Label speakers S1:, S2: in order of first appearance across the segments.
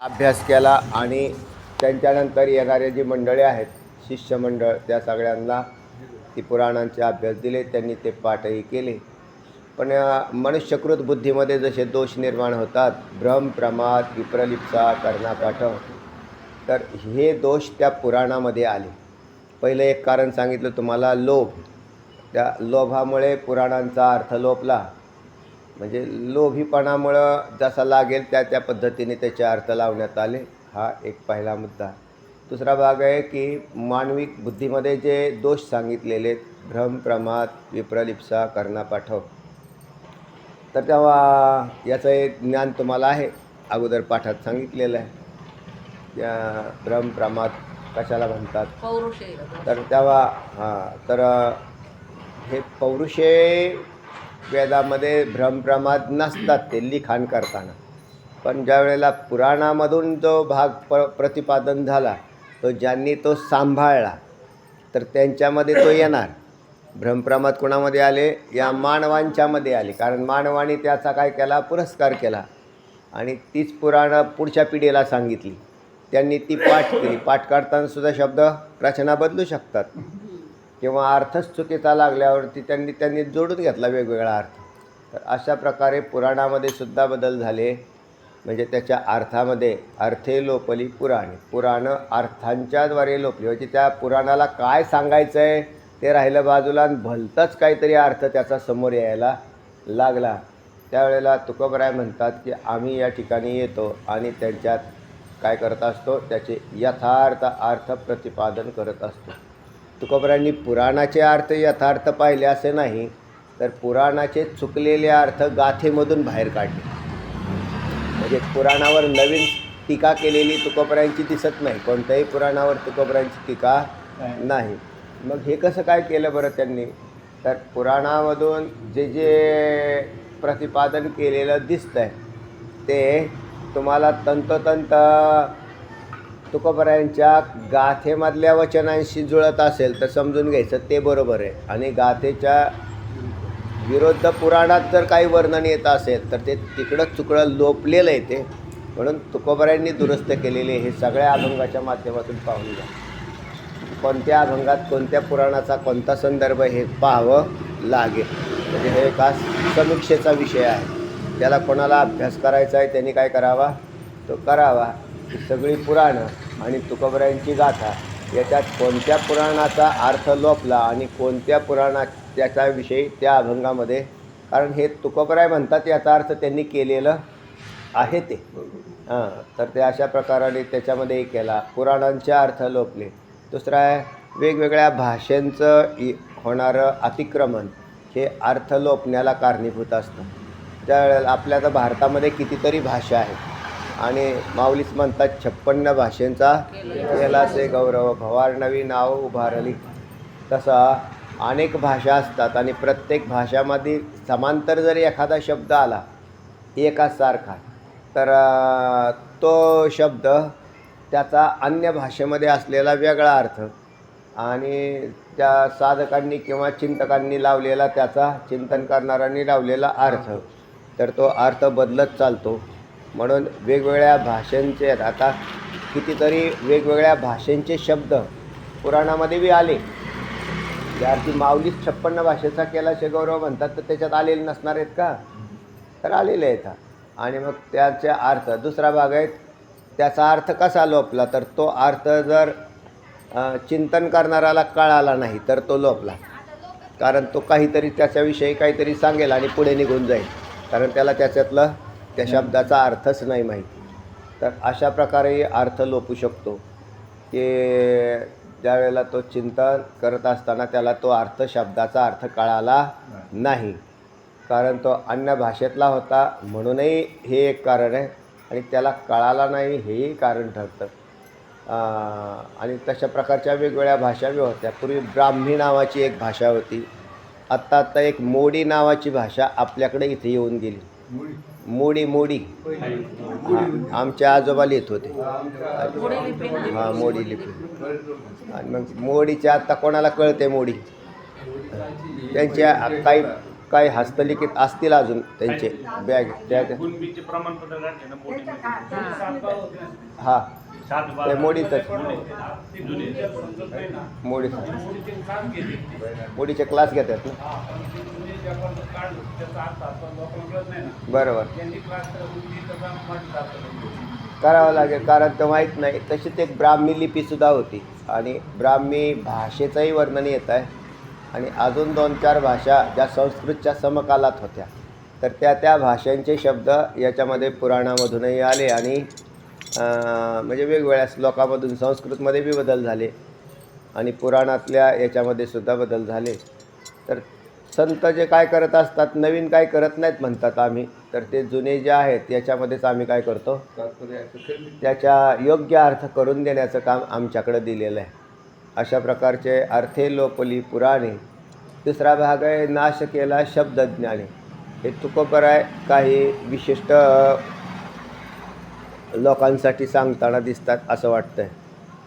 S1: अभ्यास केला आणि त्यांच्यानंतर येणारे जी मंडळे आहेत शिष्यमंडळ त्या सगळ्यांना ती पुराणांचे अभ्यास दिले त्यांनी ते पाठही केले. पण मनुष्यकृत बुद्धीमध्ये जसे दोष निर्माण होतात भ्रम प्रमाद विप्रलिप्सा कर्णापाठव तर हे दोष त्या पुराणामध्ये आले. पहिलं एक कारण सांगितलं तुम्हाला लोभ. त्या लोभामुळे पुराणांचा अर्थ लोपला. म्हणजे लोभीपणामुळं जसा लागेल त्या त्या पद्धतीने त्याचे अर्थ लावण्यात आले. हा एक पहिला मुद्दा. दुसरा भाग आहे की मानवी बुद्धीमध्ये जे दोष सांगितलेले आहेत, भ्रम प्रमाद विप्रलिप्सा कर्णापाठव तर तेव्हा याचं एक ज्ञान तुम्हाला आहे अगोदर पाठात सांगितलेलं आहे. त्या भ्रम प्रमाद कशाला म्हणतात?
S2: पौरुष.
S1: तर तेव्हा हां तर हे पौरुषे वेदामध्ये भ्रमप्रमाद नसतात ते लिखाण करताना. पण ज्या वेळेला पुराणामधून जो भाग प प्रतिपादन झाला तो ज्यांनी तो सांभाळला तर त्यांच्यामध्ये तो येणार. भ्रमप्रमाद कोणामध्ये आले? या मानवांच्यामध्ये आले. कारण मानवाने त्याचा काय केला? पुरस्कार केला. आणि तीच पुराणं पुढच्या पिढीला सांगितली. त्यांनी ती पाठ केली. पाठ काढताना सुद्धा शब्द रचना बदलू शकतात. किंवा अर्थच चुकीचा लागल्यावरती त्यांनी त्यांनी जोडून घेतला वेगवेगळा अर्थ. तर अशा प्रकारे पुराणामध्ये सुद्धा बदल झाले. म्हणजे त्याच्या अर्थामध्ये अर्थे लोपली पुराणे. पुराणं अर्थांच्याद्वारे लोपली. म्हणजे त्या पुराणाला काय सांगायचं आहे ते राहिलं बाजूला आणि भलतंच काहीतरी अर्थ त्याचा समोर यायला लागला. त्यावेळेला तुकोबराय म्हणतात की आम्ही या ठिकाणी येतो आणि त्यांच्यात काय करत असतो? त्याचे यथार्थ अर्थ प्रतिपादन करत असतो. तुकोबरायांनी पुराणाचे अर्थ यथार्थ पाहिले असे नाही तर पुराणाचे चुकलेले अर्थ गाथेमधून बाहेर काढले. म्हणजे पुराणावर नवीन टीका केलेली तुकोबरायांची दिसत नाही. कोणत्याही पुराणावर तुकोबरायांची टीका नाही. मग हे कसं काय केलं बरं त्यांनी? तर पुराणामधून जे जे प्रतिपादन केलेलं दिसतं आहे ते तुम्हाला तंतोतंत तुकोबरायांच्या गाथेमधल्या वचनांशी जुळत असेल तर समजून घ्यायचं ते बरोबर आहे. आणि गाथेच्या विरुद्ध पुराणात जर काही वर्णन येत असेल तर ते तिकडं चुकडं लोपलेलं आहे ते. म्हणून तुकोबरायांनी दुरुस्त केलेले हे सगळ्या अभंगाच्या माध्यमातून पाहून घ्या. कोणत्या अभंगात कोणत्या पुराणाचा कोणता संदर्भ हे पाहावं लागेल. म्हणजे हे खास समीक्षेचा विषय आहे. ज्याला कोणाला अभ्यास करायचा आहे त्यांनी काय करावा? तो करावा. ही सगळी पुराणं आणि तुकोबरायांची गाथा याच्यात कोणत्या पुराणाचा अर्थ लोपला आणि कोणत्या पुराणात विषय त्या अभंगामध्ये? कारण हे तुकोबराय म्हणतात याचा अर्थ त्यांनी केलेलं आहे ते. हां तर ते अशा प्रकाराने त्याच्यामध्ये केला. पुराणांचे अर्थ लोपले. दुसरं आहे वेगवेगळ्या भाषांचं होणारं अतिक्रमण हे अर्थ लोपण्याला कारणीभूत असतं. त्यावेळेला आपल्या तर भारतामध्ये कितीतरी भाषा आहेत. आणि माऊलीच म्हणतात छप्पन्न भाषेंचा केलासे गौरव भवारनवी नाव उभारली. तसा अनेक भाषा असतात आणि प्रत्येक भाषामध्ये समांतर जरी एखादा शब्द आला एकाच सारखा तर तो शब्द त्याचा अन्य भाषेमध्ये असलेला वेगळा अर्थ आणि त्या साधकांनी किंवा चिंतकांनी लावलेला त्याचा चिंतन करणाऱ्यांनी लावलेला अर्थ तर तो अर्थ बदलत चालतो. म्हणून वेगवेगळ्या भाषांचे आता कितीतरी वेगवेगळ्या भाषांचे शब्द पुराणामध्ये बी आले. या अर्थी माऊलीच छप्पन्न भाषेचा केला गौरव म्हणतात तर त्याच्यात आलेले नसणार आहेत का? तर आलेले आहेत हा. आणि मग त्याचे अर्थ दुसरा भाग आहे त्याचा अर्थ कसा लोपला? तर तो अर्थ जर चिंतन करणाऱ्याला कळाला नाही तर तो लोपला. कारण तो काहीतरी त्याच्याविषयी काहीतरी सांगेल आणि पुढे निघून जाईल. कारण त्याला त्याच्यातलं त्या शब्दाचा अर्थच नाही माहिती. तर अशा प्रकारे अर्थ लोपू शकतो. की ज्यावेळेला तो चिंतन करत असताना त्याला तो अर्थ शब्दाचा अर्थ कळाला नाही. कारण तो अन्य भाषेतला होता म्हणूनही हे एक कारण आहे आणि त्याला कळाला नाही हेही कारण ठरतं. आणि तशा प्रकारच्या वेगवेगळ्या भाषा बी होत्या. पूर्वी ब्राह्मी नावाची एक भाषा होती. आत्ता आत्ता एक मोडी नावाची भाषा आपल्याकडे इथे येऊन गेली. मोडी मोडी. हां आमचे आजोबा लिहित होते. हां मोडी लिपी. आणि मग मोडीच्या आत्ता कोणाला कळते मोडी? त्यांच्या काही काही हस्तलिखित असतील अजून त्यांचे. बॅग त्या त्या-
S3: गुणबीचे प्रमाणपत्र काढले ना मोठी
S1: हा. मोडीतच. मोडी मोडीचे क्लास घेतात ना? बरोबर. करावं लागेल कारण तर माहीत नाही. तशीच एक ब्राह्मी लिपीसुद्धा होती. आणि ब्राह्मी भाषेचंही वर्णन येत आहे. आणि अजून दोन चार भाषा ज्या संस्कृतच्या समकालात होत्या. तर त्या त्या भाषांचे शब्द याच्यामध्ये पुराणामधूनही आले आणि म्हणजे वेगवेगळ्या श्लोकामधून संस्कृतमध्ये बी बदल झाले. आणि पुराणातल्या याच्यामध्ये सुद्धा बदल झाले. तर संत जे काय करत असतात नवीन काय करत नाहीत म्हणतात आम्ही. तर ते जुने जे आहेत याच्यामध्येच आम्ही काय करतो? त्याच्या योग्य अर्थ करून देण्याचं काम आमच्याकडं दिलेलं आहे. अशा प्रकारचे अर्थे लोपली पुराणे. दुसरा भाग आहे नाश केला शब्दज्ञाने. हे तुकोबराय काही विशिष्ट लोकांसाठी सांगताना दिसतात असं वाटतं आहे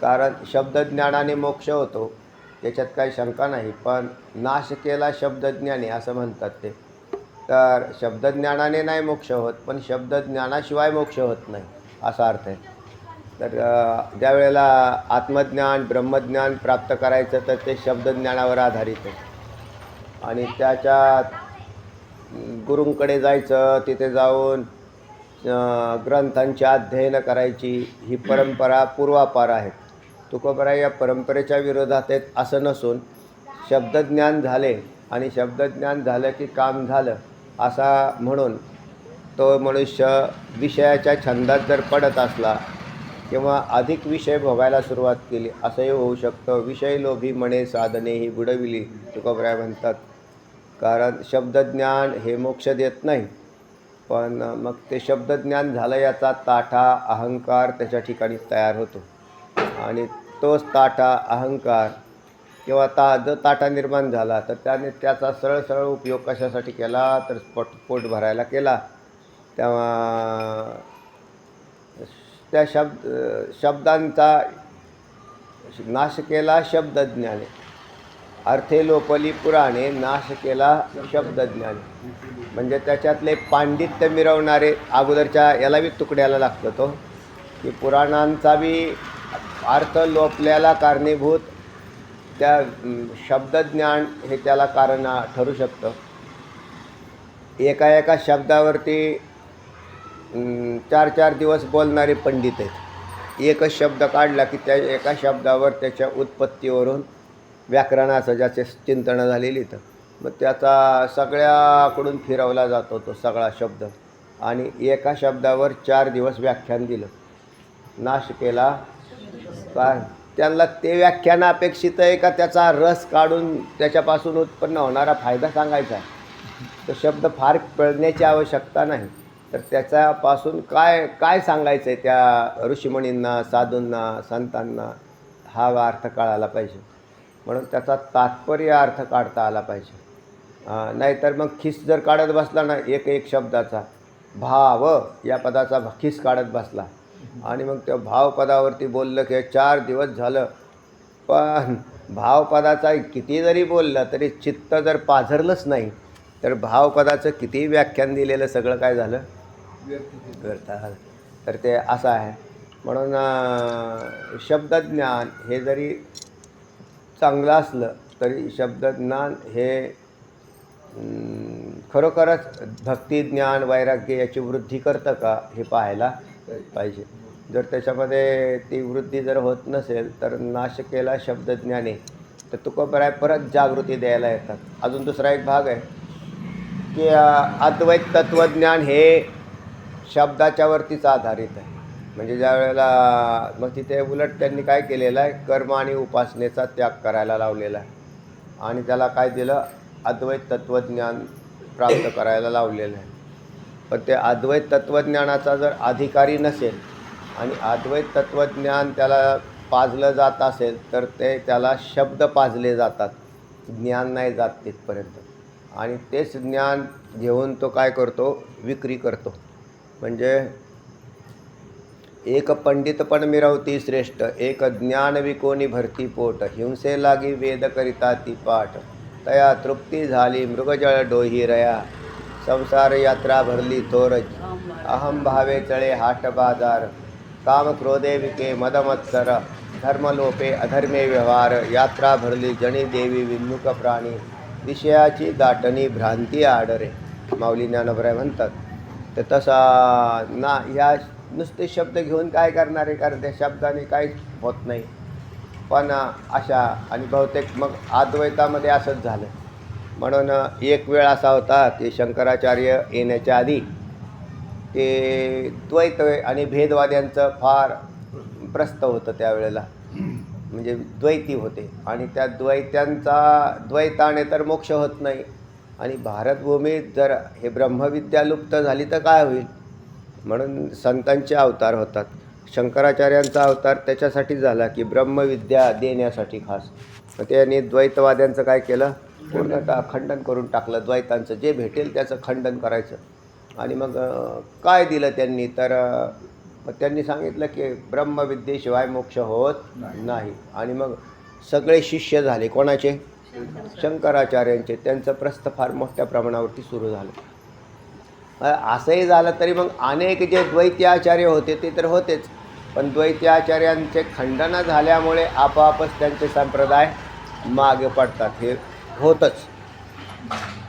S1: कारण शब्दज्ञानाने मोक्ष होतो त्याच्यात काही शंका नाही पण नाश केला शब्दज्ञाने असं म्हणतात ते. तर शब्दज्ञानाने नाही मोक्ष होत पण शब्दज्ञानाशिवाय मोक्ष होत नाही असा अर्थ आहे. तर ज्यावेळेला ज्या वेळेला आत्मज्ञान ब्रह्मज्ञान प्राप्त करायचं तर ते शब्दज्ञानावर आधारित आहे. आणि त्याच्यात गुरूंकडे जायचं तिथे जाऊन ग्रंथांची अध्ययन करायची ही परंपरा पूर्वापार आहे. तुकोबरा या परंपरेच्या विरोधात आहेत असं नसून शब्दज्ञान झाले आणि शब्दज्ञान झालं की काम झालं असा म्हणून तो मनुष्य विषयाच्या छंदात जर पडत असला किंवा अधिक विषय भोगायला सुरुवात केली असंही होऊ शकतं. विषय लोभी म्हणे साधने ही बुडविली तुकोबराय म्हणतात. कारण शब्दज्ञान हे मोक्ष देत नाही. पण मग ते शब्दज्ञान झालं याचा ताठा अहंकार त्याच्या ठिकाणी तयार होतो. आणि तोच ताठा अहंकार किंवा ता जो ताठा निर्माण झाला तर त्याने त्याचा सरळ सरळ उपयोग कशासाठी केला तर पोट पोट भरायला केला. तेव्हा त्या शब्द शब्दांचा नाश केला शब्दज्ञाने. अर्थे लोपली पुराणे नाश केला शब्दज्ञान. म्हणजे त्याच्यातले पांडित्य मिरवणारे अगोदरच्या याला बी तुकड्याला लागतो तो. की पुराणांचा बी अर्थ लोपल्याला कारणीभूत त्या शब्दज्ञान हे त्याला कारण ठरू शकतं. एका एका शब्दावरती चार चार दिवस बोलणारे पंडित आहेत. एकच शब्द काढला की त्या एका शब्दावर त्याच्या उत्पत्तीवरून व्याकरणाचं ज्याचे चिंतनं झालेली तर मग त्याचा सगळ्याकडून फिरवला जातो तो सगळा शब्द. आणि एका शब्दावर चार दिवस व्याख्यान दिलं. नाश केला काय? त्यांना ते व्याख्यान अपेक्षित आहे का? त्याचा रस काढून त्याच्यापासून उत्पन्न होणारा फायदा सांगायचा आहे. तो शब्द फार पळण्याची आवश्यकता नाही. तर त्याच्यापासून काय काय सांगायचं आहे त्या ऋषीमुनींना साधूंना संतांना? हा अर्थ कळायला पाहिजे. म्हणून त्याचा तात्पर्य अर्थ काढता आला पाहिजे. नाहीतर मग खिस जर काढत बसला ना एक एक शब्दाचा भाव या पदाचा खिस काढत बसला. आणि मग त्या भावपदावरती बोललं की चार दिवस झालं पण भावपदाचा किती जरी बोललं तरी चित्त जर पाझरलंच नाही तर भावपदाचं कितीही व्याख्यान दिलेलं सगळं काय झालं? व्यर्थ झालं. तर ते असं आहे. म्हणून शब्दज्ञान हे जरी चांगलं असलं तरी शब्दज्ञान हे खरोखरच खरोखरच भक्तिज्ञान वैराग्य याची वृद्धी करतं का हे पाहायला पाहिजे. जर त्याच्यामध्ये ती वृद्धी जर होत नसेल तर नाश केला शब्दज्ञाने तर तुकोबराय परत जागृती द्यायला येतात. अजून दुसरा एक भाग आहे की अद्वैत तत्त्वज्ञान हे शब्दाच्यावरतीच आधारित आहे. म्हणजे ज्या वेळेला मग तिथे उलट त्यांनी काय केलेलं आहे? कर्म आणि उपासनेचा त्याग करायला लावलेला आहे. आणि त्याला काय दिलं? अद्वैत तत्त्वज्ञान प्राप्त करायला लावलेलं आहे. पण ते अद्वैत तत्त्वज्ञानाचा जर अधिकारी नसेल आणि अद्वैत तत्त्वज्ञान त्याला पाजलं जात असेल तर ते त्याला शब्द पाजले जातात. ज्ञान नाही जात तिथपर्यंत. आणि तेच ज्ञान घेऊन तो काय करतो? विक्री करतो. म्हणजे एक पंडितपण मिरवती श्रेष्ठ एक ज्ञान विकोनी भरती पोट हिंसे लागी वेद करिता ती पाठ. तया तृप्ती झाली मृगजळ डोही रया. संसार यात्रा भरली थोरज अहम भावे चळे हाट बाजार. काम क्रोधे विके मदमत्सर धर्मलोपे अधर्मे व्यवहार. यात्रा भरली जणी देवी विन्मुख प्राणी. विषयाची दाटणी भ्रांती आडरे. माऊली ज्ञानोबराय म्हणतात तर तसा ना ह्या नुसते शब्द घेऊन काय करणार आहे? कारण त्या शब्दाने काहीच होत नाही. पण अशा आणि बहुतेक मग अद्वैतामध्ये असंच झालं. म्हणून एक वेळ असा होता की शंकराचार्य येण्याच्या आधी ते द्वैत आणि भेदवाद्यांचं फार प्रस्त होतं त्यावेळेला म्हणजे द्वैती होते. आणि त्या द्वैत्यांचा द्वैताने तर मोक्ष होत नाही. आणि भारतभूमीत जर हे ब्रह्मविद्या लुप्त झाली तर काय होईल? म्हणून संतांचे अवतार होतात. शंकराचार्यांचा अवतार त्याच्यासाठी झाला की ब्रह्मविद्या देण्यासाठी खास. मग त्यांनी द्वैतवाद्यांचं काय केलं? पूर्णतः खंडन करून टाकलं. द्वैतांचं जे भेटेल त्याचं खंडन करायचं. आणि मग काय दिलं त्यांनी? तर मग त्यांनी सांगितलं की ब्रह्मविद्येशिवाय मोक्ष होत नाही. आणि मग सगळे शिष्य झाले. कोणाचे? शंकराचार्यांचे. त्यांचं प्रस्थ फार मोठ्या प्रमाणावरती सुरू झालं. असंही झालं तरी मग अनेक जे द्वैती आचार्य होते ते तर होतेच. पण द्वैती आचार्यांचे खंडन झाल्यामुळे आपापच त्यांचे संप्रदाय मागे पडतात. हे होतच.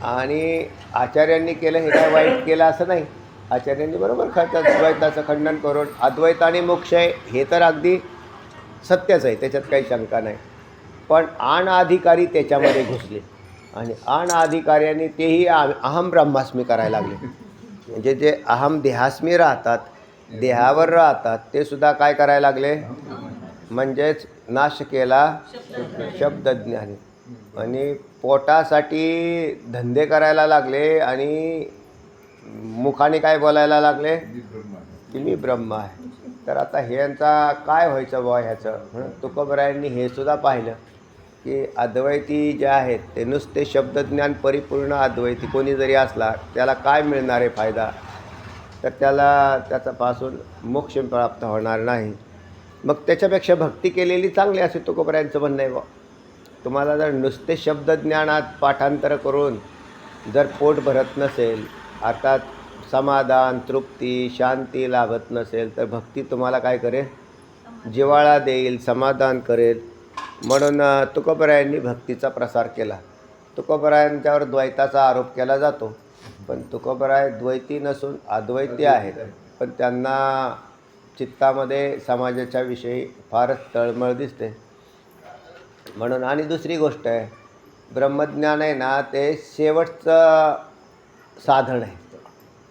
S1: आणि आचार्यांनी केलं हे काय वाईट केलं असं नाही. आचार्यांनी बरोबर खरंच द्वैताचं खंडन करून अद्वैत आणि मोक्ष आहे हे तर अगदी सत्यच आहे त्याच्यात काही शंका नाही. पण आण अधिकारी त्याच्यामध्ये घुसले. आणि आण अधिकाऱ्यांनी तेही आ- अहम ब्रह्मास्मी करायला लागले. म्हणजे जे अहम देहास्मी राहतात देहावर राहतात ते सुद्धा काय करायला लागले? म्हणजेच नाश केला शब्दज्ञानी आणि पोटासाठी धंदे करायला लागले आणि मुखाने काय बोलायला लागले? की मी ब्रह्म आहे. तर आता ह्यांचा काय व्हायचं बुवा ह्याचं? तुकोबरायांनी हे सुद्धा पाहिलं. की अद्वैती जे आहेत ते नुसते शब्दज्ञान परिपूर्ण अद्वैती. कोणी जरी असला त्याला काय मिळणार आहे फायदा? तर त्याला त्याच्यापासून मोक्ष प्राप्त होणार नाही. मग त्याच्यापेक्षा भक्ती केलेली चांगली असे तुकोबरायांचं म्हणणं आहे बा तुम्हाला जर नुसते शब्दज्ञानात पाठांतर करून जर पोट भरत नसेल अर्थात समाधान तृप्ती शांती लाभत नसेल तर भक्ती तुम्हाला काय करेल? जिवाळा देईल समाधान करेल. म्हणून तुकोबरायांनी भक्तीचा प्रसार केला. तुकोबरायांच्यावर द्वैताचा आरोप केला जातो. पण तुकोबराय द्वैती नसून अद्वैती आहेत. पण त्यांना चित्तामध्ये समाजाच्या विषयी फारच तळमळ दिसते. म्हणून आणि दुसरी गोष्ट आहे. ब्रह्मज्ञान आहे ना ते शेवटचं साधन आहे.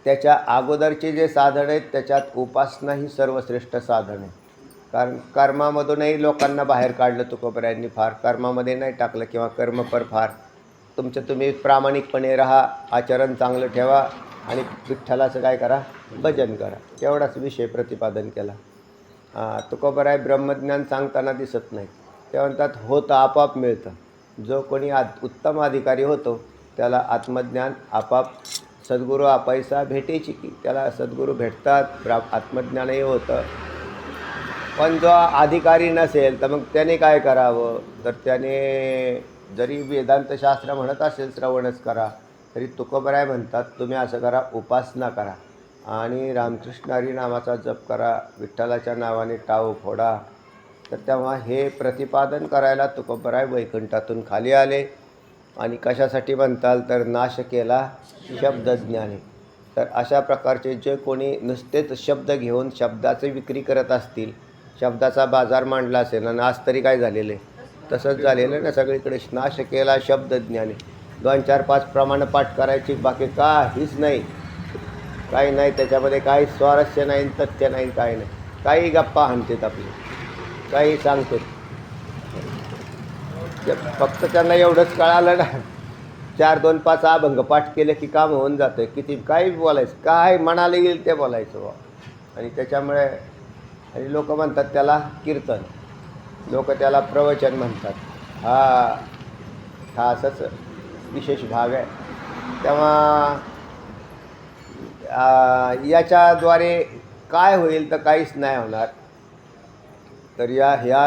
S1: त्याच्या अगोदरचे जे साधन आहेत त्याच्यात उपासना ही सर्वश्रेष्ठ साधन आहे. कारण कर्मामधूनही लोकांना बाहेर काढलं तुकोबऱ्यांनी फार. कर्मामध्ये नाही टाकलं किंवा कर्मपर फार. तुमचं तुम्ही प्रामाणिकपणे राहा आचरण चांगलं ठेवा आणि विठ्ठलाचं काय करा? भजन करा. तेवढाच विषय प्रतिपादन केला. तुकोबराय ब्रह्मज्ञान सांगताना दिसत नाही ते म्हणतात होतं आपाप मिळतं. जो कोणी आत उत्तम अधिकारी होतो त्याला आत्मज्ञान आपाप सद्गुरू आपायसा भेटेची की त्याला सद्गुरू भेटतात ब्रा आत्मज्ञानही होतं. पण जो अधिकारी नसेल तर मग त्याने काय करावं? तर त्याने जरी वेदांतशास्त्र म्हणत असेल श्रवणच करा तरी तुकोबराय म्हणतात तुम्ही असं करा उपासना करा आणि रामकृष्ण हरी नामाचा जप करा विठ्ठलाच्या नावाने टाव फोडा. तर तेव्हा हे प्रतिपादन करायला तुकोबराय वैकुंठातून खाली आले आणि कशासाठी म्हणताल तर नाश केला शब्दज्ञाने. तर अशा प्रकारचे जे कोणी नुसतेच शब्द घेऊन शब्दाची विक्री करत असतील शब्दाचा बाजार मांडला असेल आणि आज तरी काय झालेलं आहे? तसंच झालेलं आहे ना सगळीकडे नाश केला शब्दज्ञाने. दोन चार पाच प्रमाणं पाठ करायची बाकी काहीच नाही. काही नाही त्याच्यामध्ये काही स्वारस्य नाही तथ्य नाही काही नाही. काही गप्पा हाणतात आपली. काही सांगतात ते फक्त त्यांना एवढंच कळालं ना. चार दोन पाच अभंग पाठ केले की काम होऊन जातं किती काही बोलायचं. काय मनाला येईल ते बोलायचं आणि त्याच्यामुळे आणि लोक म्हणतात त्याला कीर्तन. लोक त्याला प्रवचन म्हणतात. हा हा असंच विशेष भाग आहे. तेव्हा याच्याद्वारे काय होईल तर काहीच नाही होणार. तर या ह्या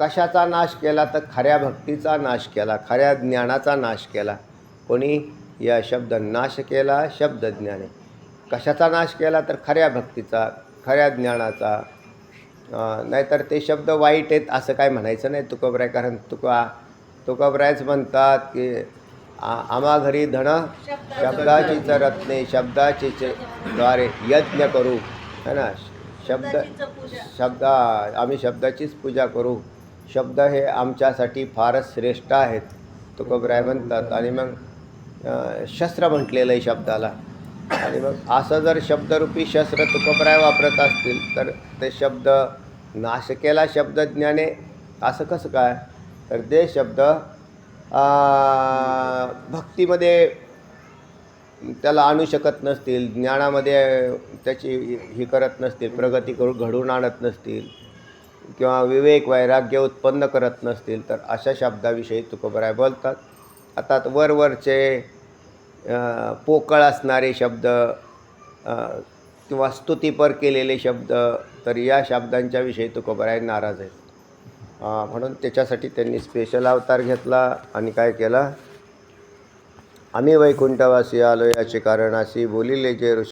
S1: कशाचा नाश केला तर खऱ्या भक्तीचा नाश केला खऱ्या ज्ञानाचा नाश केला. कोणी या शब्द नाश केला शब्दज्ञाने. कशाचा नाश केला तर खऱ्या भक्तीचा खऱ्या ज्ञानाचा नाहीतर ते शब्द वाईट आहेत असं काय म्हणायचं नाही तुकोबराय कारण तुका तुकोबरायच म्हणतात की आम्हा घरी धन शब्दाची रत्ने शब्दाची द्वारे यज्ञ करू है ना? शब्द शब्द आम्ही शब्दाचीच पूजा करू. शब्द हे आमच्यासाठी फारच श्रेष्ठ आहेत तुकोबराय म्हणतात. आणि मग शस्त्र म्हटलेलं आहे शब्दाला. आणि मग असं जर शब्दरूपी शस्त्र तुकोबराय वापरत असतील तर ते शब्द नाश केला शब्दज्ञाने असं कसं काय? तर ते शब्द भक्तीमध्ये त्याला आणू शकत नसतील ज्ञानामध्ये त्याची ही करत नसतील प्रगती करू घडून आणत नसतील किंवा विवेक वैराग्य उत्पन्न करत नसतील तर अशा शब्दाविषयी तुकोबराय बोलतात. आता वरवरचे पोकळ असणारे शब्द किंवा स्तुतीपर केलेले शब्द तर या शब्दांच्या विषयी तुकोबराय नाराज आहेत म्हणून त्याच्यासाठी त्यांनी स्पेशल अवतार घेतला आणि काय केला? आम्ही वैकुंठवासी आलो याचे कारण अशी बोलिले जे ऋषी